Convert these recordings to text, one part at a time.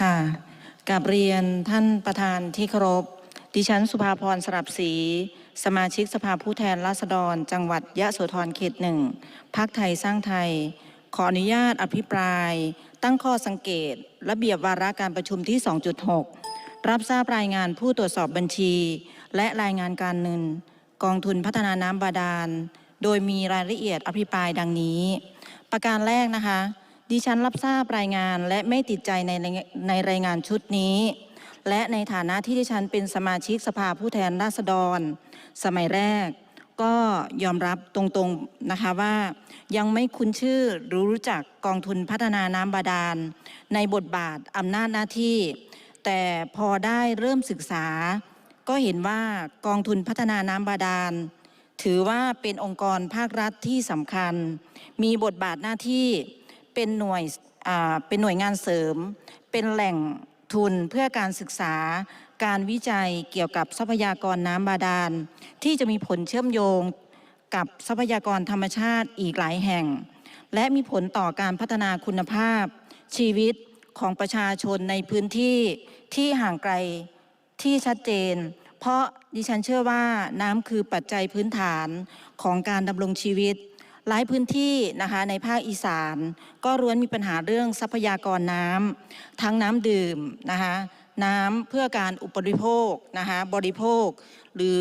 ค่ะกับเรียนท่านประธานที่เคารพ ดิฉันสุภาพรสลับศรีสมาชิกสภาผู้แทนราษฎร จังหวัดยะโสธรเขตหนึ่งพักไทยสร้างไทย ขออนุญาตอภิปราย ตั้งข้อสังเกต ระเบียบวาระการประชุมที่ 2.6 รับทราบรายงานผู้ตรวจสอบบัญชี และรายงานการเงิน กองทุนพัฒนาน้ำบาดาล โดยมีรายละเอียดอภิปรายดังนี้ ประการแรกนะคะ ดิฉันรับทราบรายงานและไม่ติดใจในในรายงานชุดนี้ และในฐานะที่ดิฉันเป็นสมาชิกสภาผู้แทนราษฎร สมัยแรก ก็ยอมรับตรงๆนะคะว่า ยังไม่คุ้นชื่อหรือรู้จักกองทุนพัฒนาน้ำบาดาล ในบทบาทอำนาจหน้าที่ แต่พอได้เริ่มศึกษา ก็เห็นว่ากองทุนพัฒนาน้ำบาดาลถือว่าเป็นองค์กรภาครัฐที่สำคัญ มีบทบาทหน้าที่ เป็นหน่วยเป็นหน่วยงานเสริม เป็นแหล่งทุนเพื่อการศึกษา การวิจัยเกี่ยวกับทรัพยากรน้ำบาดาล ที่จะมีผลเชื่อมโยงกับทรัพยากรธรรมชาติอีกหลายแห่ง และมีผลต่อการพัฒนาคุณภาพ ชีวิตของประชาชนในพื้นที่ที่ห่างไกลที่ชัดเจน เพราะดิฉันเชื่อว่าน้ำคือปัจจัยพื้นฐานของการดำรงชีวิต หลายพื้นที่นะคะในภาคอีสาน ก็ล้วนมีปัญหาเรื่องทรัพยากรน้ำทั้งน้ำดื่มนะคะน้ำเพื่อการอุปริโภคนะคะบริโภค หรือ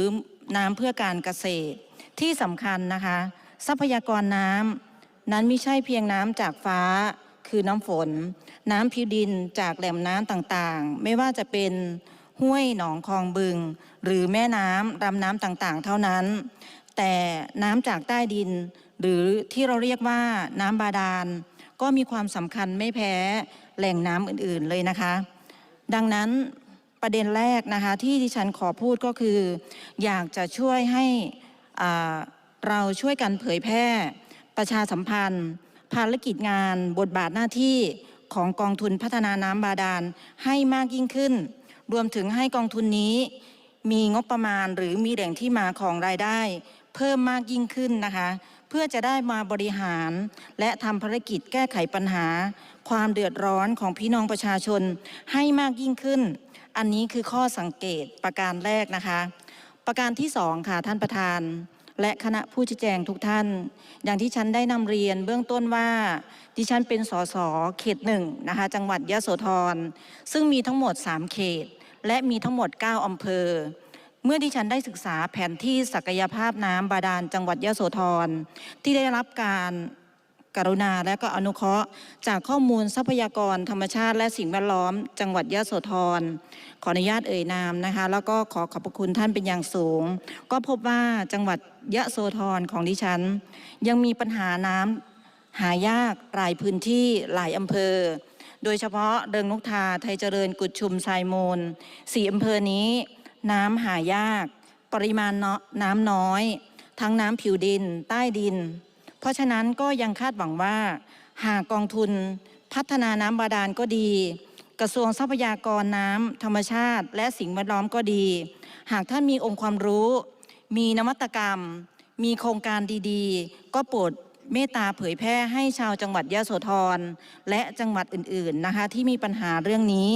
น้ำเพื่อการเกษตร ที่สำคัญนะคะทรัพยากรน้ำนั้นไม่ใช่เพียงน้ำจากฟ้าคือน้ำฝน น้ำพิวดินจากแหล่งน้ำต่างๆ ไม่ว่าจะเป็นห้วยหนองคลองบึง หรือแม่น้ำลำน้ำต่างๆ เท่านั้น แต่น้ำจากใต้ดิน หรือที่เราเรียกว่าน้ำบาดาล ก็มีความสำคัญไม่แพ้แหล่งน้ำอื่นๆเลยนะคะ ดังนั้นประเด็นแรกนะคะที่ดิฉันขอพูดก็คือ อยากจะช่วยให้เราช่วยกันเผยแพร่ประชาสัมพันธ์ ภารกิจงานบทบาทหน้าที่ของกองทุนพัฒนาน้ำบาดาลให้มากยิ่งขึ้น รวมถึงให้กองทุนนี้ มีงบประมาณหรือมีแหล่งที่มาของรายได้ เพิ่มมากยิ่งขึ้นนะคะ เพื่อจะได้มาบริหาร และทำภารกิจแก้ไขปัญหา ความเดือดร้อนของพี่น้องประชาชนให้มากยิ่งขึ้น อันนี้คือข้อสังเกตประการแรกนะคะ ประการที่สองค่ะท่านประธาน และคณะผู้ชี้แจงทุกท่าน อย่างที่ฉันได้นำเรียนเบื้องต้นว่าดิฉันเป็นสสเขตหนึ่งนะคะ จังหวัดยะโสธรซึ่งมีทั้งหมด 3 เขต และมีทั้งหมด 9อำเภอ เมื่อดิฉันได้ศึกษาแผนที่ศักยภาพน้ำบาดาลจังหวัดยะโสธรที่ได้รับการกรุณาและก็อนุเคราะห์ จากข้อมูลทรัพยากรธรรมชาติ และสิ่งแวดล้อม จังหวัดยะโสธรขออนุญาตเอ่ยนามนะคะ แล้วก็ขอขอบพระคุณท่านเป็นอย่างสูง ก็พบว่าจังหวัดยะโสธรของดิฉัน ยังมีปัญหาน้ำหายากหลายพื้นที่หลายอำเภอ โดยเฉพาะเริงนกทาไทยเจริญกุดชุมไซโมนสี่อำเภอนี้ น้ำหายาก ปริมาณน้ำน้อย ทั้งน้ำผิวดิน ใต้ดิน เพราะฉะนั้นก็ยังคาดหวังว่า หากกองทุนพัฒนาน้ำบาดาลก็ดี กระทรวงทรัพยากรน้ำธรรมชาติ และสิ่งแวดล้อมก็ดี หากท่านมีองค์ความรู้ มีนวัตกรรม มีโครงการดีๆ ก็โปรดเมตตาเผยแพร่ให้ชาวจังหวัดยะโสธรและจังหวัดอื่นๆนะคะที่มีปัญหาเรื่องนี้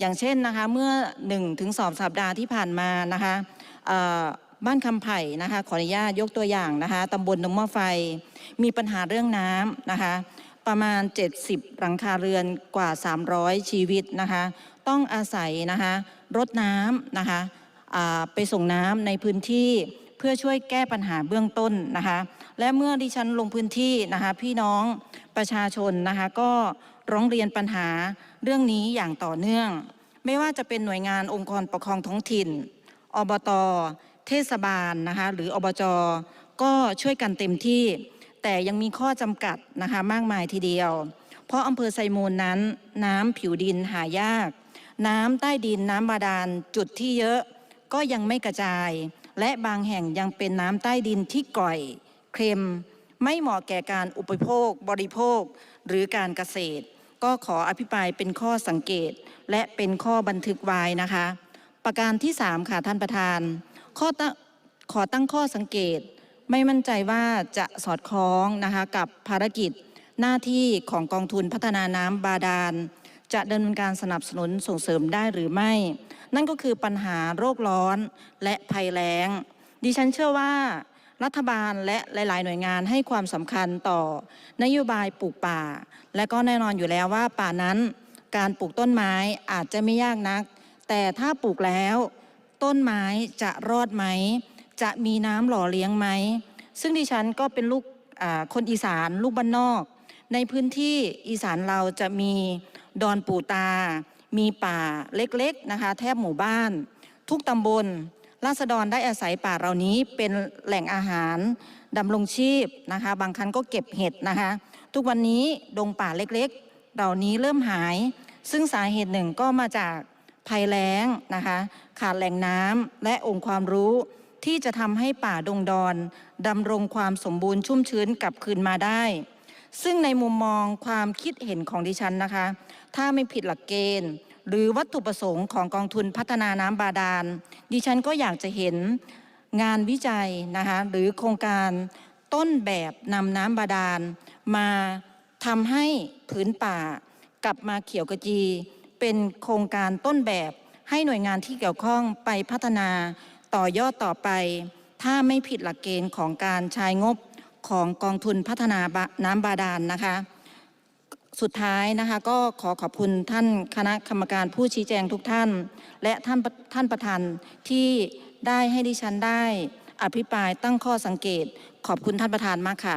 อย่างเช่นนะคะเมื่อ1ถึง2สัปดาห์ที่ผ่านมานะคะบ้านคำไผ่นะคะขออนุญาตยกตัวอย่างนะคะตำบลนงมะไฟ มีปัญหาเรื่องน้ำนะคะประมาณ 70 หลังคาเรือนกว่า 300 ชีวิตนะคะต้องอาศัยนะคะรถน้ำนะคะไปส่งน้ำในพื้นที่เพื่อช่วยแก้ปัญหาเบื้องต้นนะคะและเมื่อดิฉันลงพื้นที่นะคะพี่น้องประชาชนนะคะก็ร้องเรียนปัญหา เรื่องนี้อย่างต่อเนื่อง ไม่ว่าจะเป็นหน่วยงานองค์กรปกครองท้องถิ่น อบต เทศบาลนะคะหรืออบจ ก็ช่วยกันเต็มที่ แต่ยังมีข้อจำกัดนะคะมากมายทีเดียว เพราะอำเภอไซมูลนั้น น้ำผิวดินหายาก น้ำใต้ดินน้ำบาดาลจุดที่เยอะก็ยังไม่กระจาย และบางแห่งยังเป็นน้ำใต้ดินที่ก่อยเค็มไม่เหมาะแก่การอุปโภค บริโภค หรือการเกษตร ก็ขออภิปรายเป็นข้อสังเกตและเป็นข้อบันทึกไว้นะคะ ประการที่ 3 ค่ะท่านประธาน ข้อตั้งขอตั้งข้อสังเกต ไม่มั่นใจว่าจะสอดคล้องนะคะกับภารกิจหน้าที่ของกองทุนพัฒนาน้ำบาดาลจจะดำเนินการสนับสนุนส่งเสริมได้หรือไม่ นั่นก็คือปัญหาโรคร้อนและภัยแล้ง ดิฉันเชื่อว่า รัฐบาลและหลาย ๆ หน่วยงานให้ความสำคัญต่อนโยบายปลูกป่า และก็แน่นอนอยู่แล้วว่าป่านั้นการปลูกต้นไม้อาจจะไม่ยากนัก แต่ถ้าปลูกแล้ว ต้นไม้จะรอดไหม จะมีน้ำหล่อเลี้ยงไหม ซึ่งดิฉันก็เป็นลูกคนอีสานลูกบ้านนอก ในพื้นที่อีสานเราจะมีดอนปูตา มีป่าเล็ก ๆ นะคะ แทบหมู่บ้าน ทุกตำบล ราษฎรได้อาศัยป่าเหล่านี้เป็นแหล่งอาหารดำรงชีพนะคะ บางครั้งก็เก็บเห็ดนะคะ ทุกวันนี้ดงป่าเล็กๆ เหล่านี้เริ่มหาย ซึ่งสาเหตุหนึ่งก็มาจากภัยแล้งนะคะ ขาดแหล่งน้ำและองค์ความรู้ที่จะทำให้ป่าดงดอนดำรงความสมบูรณ์ชุ่มชื้นกลับคืนมาได้ ซึ่งในมุมมองความคิดเห็นของดิฉันนะคะ ถ้าไม่ผิดหลักเกณฑ์ หรือวัตถุประสงค์ของกองทุนพัฒนาน้ำบาดาล ดิฉันก็อยากจะเห็นงานวิจัยนะคะหรือโครงการต้นแบบนำน้ำบาดาล มาทำให้ผืนป่ากลับมาเขียวกระจี เป็นโครงการต้นแบบให้หน่วยงานที่เกี่ยวข้องไปพัฒนาต่อยอดต่อไป ถ้าไม่ผิดหลักเกณฑ์ของการใช้งบของกองทุนพัฒนาน้ำบาดาลนะคะ สุดท้ายนะคะก็ขอขอบคุณท่านคณะกรรมการผู้ชี้แจงทุกท่าน และท่านท่านประธานที่ได้ให้ดิฉันได้อภิปรายตั้งข้อสังเกต ขอบคุณท่านประธานมากค่ะ